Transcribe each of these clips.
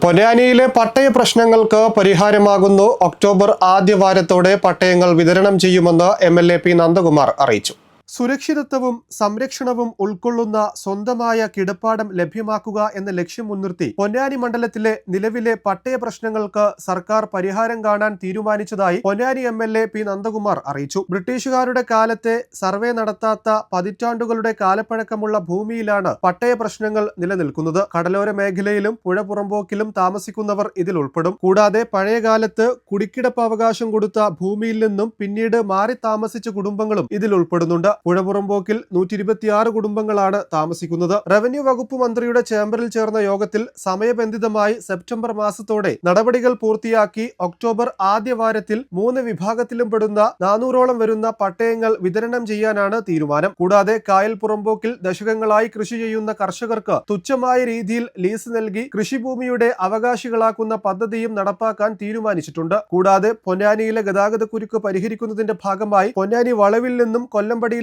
പൊന്നാനിയിലെ പട്ടയ പ്രശ്നങ്ങൾക്ക് പരിഹാരമാകുന്നു. ഒക്ടോബർ ആദ്യവാരത്തോടെ പട്ടയങ്ങൾ വിതരണം ചെയ്യുമെന്ന് M L A P Nandakumar അറിയിച്ചു. സുരക്ഷിതത്വവും സംരക്ഷണവും ഉൾക്കൊള്ളുന്ന സ്വന്തമായ കിടപ്പാടം ലഭ്യമാക്കുക എന്ന ലക്ഷ്യം മുൻനിർത്തി പൊന്നാനി മണ്ഡലത്തിലെ നിലവിലെ പട്ടയ പ്രശ്നങ്ങൾക്ക് സർക്കാർ പരിഹാരം കാണാൻ തീരുമാനിച്ചതായി Ponnani M L A P Nandakumar അറിയിച്ചു. ബ്രിട്ടീഷുകാരുടെ കാലത്തെ സർവേ നടത്താത്ത പതിറ്റാണ്ടുകളുടെ കാലപ്പഴക്കമുള്ള ഭൂമിയിലാണ് പട്ടയ പ്രശ്നങ്ങൾ നിലനിൽക്കുന്നത്. കടലോര മേഖലയിലും പുഴ പുറമ്പോക്കിലും താമസിക്കുന്നവർ ഇതിൽ ഉൾപ്പെടും. കൂടാതെ പഴയകാലത്ത് കുടിക്കിടപ്പ് അവകാശം കൊടുത്ത ഭൂമിയിൽ നിന്നും പിന്നീട് മാറി താമസിച്ച കുടുംബങ്ങളും ഇതിൽ ഉൾപ്പെടുന്നുണ്ട്. പുഴ പുറമ്പോക്കിൽ നൂറ്റി ഇരുപത്തിയാറ് കുടുംബങ്ങളാണ് താമസിക്കുന്നത്. റവന്യൂ വകുപ്പ് മന്ത്രിയുടെ ചേംബറിൽ ചേർന്ന യോഗത്തിൽ സമയബന്ധിതമായി സെപ്റ്റംബർ മാസത്തോടെ നടപടികൾ പൂർത്തിയാക്കി ഒക്ടോബർ ആദ്യ വാരത്തിൽ മൂന്ന് വിഭാഗത്തിലും പെടുന്ന നാനൂറോളം വരുന്ന പട്ടയങ്ങൾ വിതരണം ചെയ്യാനാണ് തീരുമാനം. കൂടാതെ കായൽ പുറമ്പോക്കിൽ ദശകങ്ങളായി കൃഷി ചെയ്യുന്ന കർഷകർക്ക് തുച്ഛമായ രീതിയിൽ ലീസ് നൽകി കൃഷിഭൂമിയുടെ അവകാശികളാക്കുന്ന പദ്ധതിയും നടപ്പാക്കാൻ തീരുമാനിച്ചിട്ടുണ്ട്. കൂടാതെ പൊന്നാനിയിലെ ഗതാഗതക്കുരുക്ക് പരിഹരിക്കുന്നതിന്റെ ഭാഗമായി പൊന്നാനി വളവിൽ നിന്നും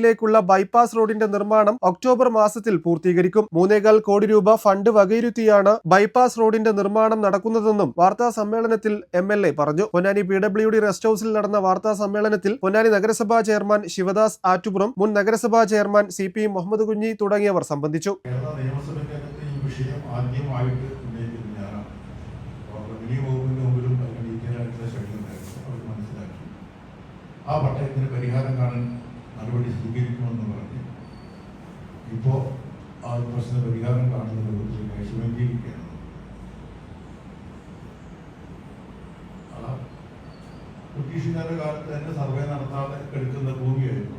കൊല്ലമ്പടിയിലേക്കുള്ള ബൈപ്പാസ് റോഡിന്റെ നിർമ്മാണം ഒക്ടോബർ മാസത്തിൽ പൂർത്തീകരിക്കും. മൂന്നേകാൽ കോടി രൂപ ഫണ്ട് വകയിരുത്തിയാണ് ബൈപ്പാസ് റോഡിന്റെ നിർമ്മാണം നടക്കുന്നതെന്നും വാർത്താ സമ്മേളനത്തിൽ എം എൽ എ പറഞ്ഞു. Ponnani P W D rest ഹൌസിൽ നടന്ന വാർത്താ സമ്മേളനത്തിൽ പൊന്നാനി നഗരസഭാ ചെയർമാൻ ശിവദാസ് ആറ്റുപുറം മുൻ നഗരസഭാ chairman C P Muhammad Kunhi തുടങ്ങിയവർ സംബന്ധിച്ചു. ആ പട്ടയത്തിന് പരിഹാരം കാണാൻ നടപടി സ്വീകരിക്കുമെന്ന് പറഞ്ഞ് ഇപ്പോൾ ആ ഒരു പ്രശ്ന പരിഹാരം കാണുന്ന ആ ബ്രിട്ടീഷുകാരുടെ കാലത്ത് തന്നെ സർവേ നടത്താതെ എടുക്കുന്ന ഭൂമിയായിരുന്നു.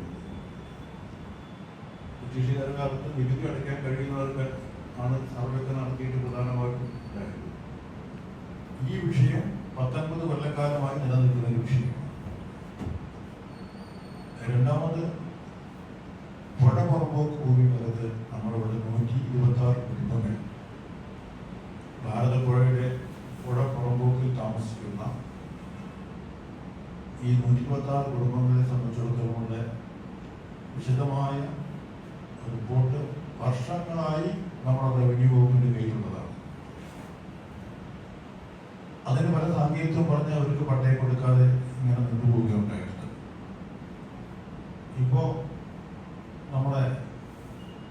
ബ്രിട്ടീഷുകാരുടെ കാലത്ത് നികുതി അടയ്ക്കാൻ കഴിയുന്നവർക്ക് ആണ് സർവേക്ക് നടത്തിയിട്ട് പ്രധാനമായിട്ടും ഈ വിഷയം പത്തൊൻപത് കൊല്ലക്കാലമായി നിലനിൽക്കുന്ന ഒരു വിഷയം രണ്ടാമത് പുഴ പുറമ്പോക്ക് ഭൂമി ഉള്ളത് നമ്മളിവിടെ നൂറ്റി ഇരുപത്തി ആറ് കുടുംബങ്ങൾ. ഭാരതപ്പുഴയുടെ പുഴപ്പുറമ്പോക്കിൽ താമസിക്കുന്ന ഈ നൂറ്റി ഇരുപത്തി ആറ് കുടുംബങ്ങളെ സംബന്ധിച്ചിടത്തോളം വിശദമായ റിപ്പോർട്ട് വർഷങ്ങളായി നമ്മുടെ റവന്യൂ വകുപ്പിന്റെ കയ്യിലുള്ളതാണ്. അതിന് പല സാങ്കേതികം പറഞ്ഞ് അവർക്ക് പട്ടയം കൊടുക്കാതെ ഇങ്ങനെ നിന്നുപോവുകയുണ്ടായിട്ടുണ്ട് ഇപ്പോ നമ്മുടെ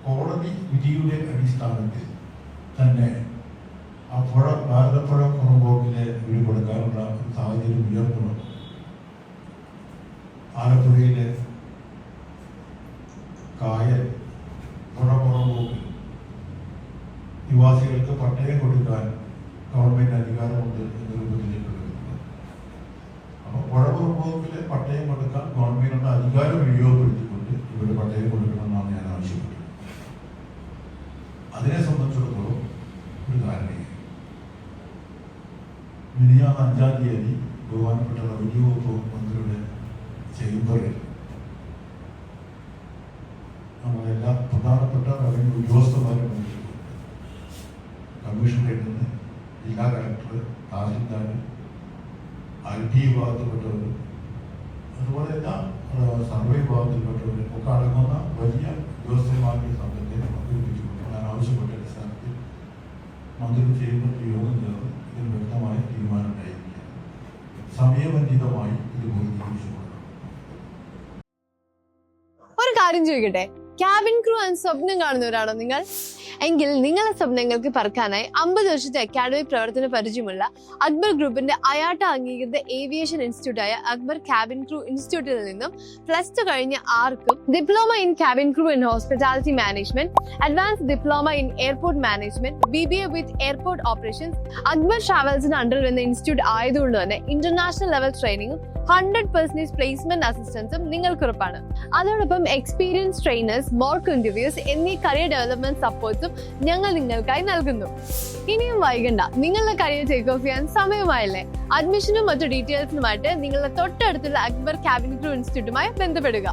കോടതി വിധിയുടെ അടിസ്ഥാനത്തിൽ തന്നെ ആ പുഴ ഭാരതപ്പുഴ പുറമ്പോക്കിലെ വീട് കൊടുക്കാനുള്ള ഒരു സാഹചര്യം ഉയർന്നു ആലപ്പുഴയിലെ കായൽ പുഴ പുറമ്പോക്കിൽ നിവാസികൾക്ക് പട്ടയം കൊടുക്കാൻ ഗവൺമെന്റ് അധികാരമുണ്ട് എന്ന രൂപത്തിലേക്ക് അപ്പോൾ പുഴ പുറമ്പോക്കിലെ പട്ടയം കൊടുക്കാൻ ഗവൺമെന്റിന്റെ അധികാരം ഉപയോഗപ്പെടുത്തിക്കൊണ്ട് ഇവിടെ പട്ടയം കൊടുക്കണമെന്നാണ് ഞാൻ ആവശ്യപ്പെട്ടത് അതിനെ സംബന്ധിച്ചിടത്തോളം ഒരു ധാരണയായി മിനിയാന്ന് അഞ്ചാം തീയതി ബഹുമാനപ്പെട്ട റവന്യൂ വകുപ്പ് മന്ത്രിയുടെ ചേംബറിൽ നമ്മളെല്ലാ പ്രധാനപ്പെട്ട റവന്യൂ ഉദ്യോഗസ്ഥന്മാരും കമ്മീഷണറേറ്റിൽ നിന്ന് ജില്ലാ കളക്ടർ തഹസിൽദാർ ഐ ടി വിഭാഗത്തിൽപ്പെട്ടവർ അതുപോലെ എല്ലാ സർവേ വിഭാഗത്തിൽപ്പെട്ടവർ ഒക്കെ അടങ്ങുന്ന വലിയ ഉദ്യോഗസ്ഥന്മാരുടെ സംഘത്തെ അവതരിപ്പിച്ചുകൊണ്ട് ഞാൻ ആവശ്യപ്പെട്ട അടിസ്ഥാനത്തിൽ മന്ത്രി ചെയ്യുമ്പോൾ യോഗം ചേർന്ന് ഇതിന് വ്യക്തമായ തീരുമാനം ഉണ്ടായിരിക്കുക സമയബന്ധിതമായി ഇത് ഒരു കാര്യം ചോദിക്കട്ടെ? ക്യാബിൻ ക്രൂ ആൻഡ് സ്വപ്നം കാണുന്നവരാണോ നിങ്ങൾ? എങ്കിൽ നിങ്ങളുടെ സ്വപ്നങ്ങൾക്ക് പറക്കാനായി അമ്പത് വർഷത്തെ അക്കാഡമിക് പ്രവർത്തന പരിചയമുള്ള അക്ബർ ഗ്രൂപ്പിന്റെ അയാട്ട അംഗീകൃത ഏവിയേഷൻ ഇൻസ്റ്റിറ്റ്യൂട്ട് ആയ അക്ബർ ക്യാബിൻ ക്രൂ ഇൻസ്റ്റിറ്റ്യൂട്ടിൽ നിന്നും പ്ലസ് ടു കഴിഞ്ഞ ആർക്കും diploma in cabin crew in hospitality management advance diploma in airport management B B A with airport operations Akbar ട്രാവൽസിന് under വരുന്ന ഇൻസ്റ്റിറ്റ്യൂട്ട് ആയതുകൊണ്ട് തന്നെ ഇന്റർനാഷണൽ ലെവൽ ട്രെയിനിങ്ങും ഹൺഡ്രഡ് പെർസെന്റേജ് പ്ലേസ്മെന്റ് അസിസ്റ്റൻസും നിങ്ങൾക്ക് ഉറപ്പാണ് അതോടൊപ്പം എക്സ്പീരിയൻസ് ട്രെയിനേഴ്സ് മോർക്ക് ഇന്റർവ്യൂസ് എന്നീ കരിയർ ഡെവലപ്മെന്റ് സപ്പോർട്ട്സും ഞങ്ങൾ നിങ്ങൾക്കായി നൽകുന്നു. ഇനിയും വൈകണ്ട. നിങ്ങളുടെ കരിയർ ടേക്ക് ഓഫ് ചെയ്യാൻ സമയമായല്ലേ? അഡ്മിഷനും മറ്റു ഡീറ്റെയിൽസിനുമായിട്ട് നിങ്ങളുടെ തൊട്ടടുത്തുള്ള അക്ബർ ക്യാബിൻ ക്രൂ ഇൻസ്റ്റിറ്റ്യൂട്ടുമായി ബന്ധപ്പെടുക.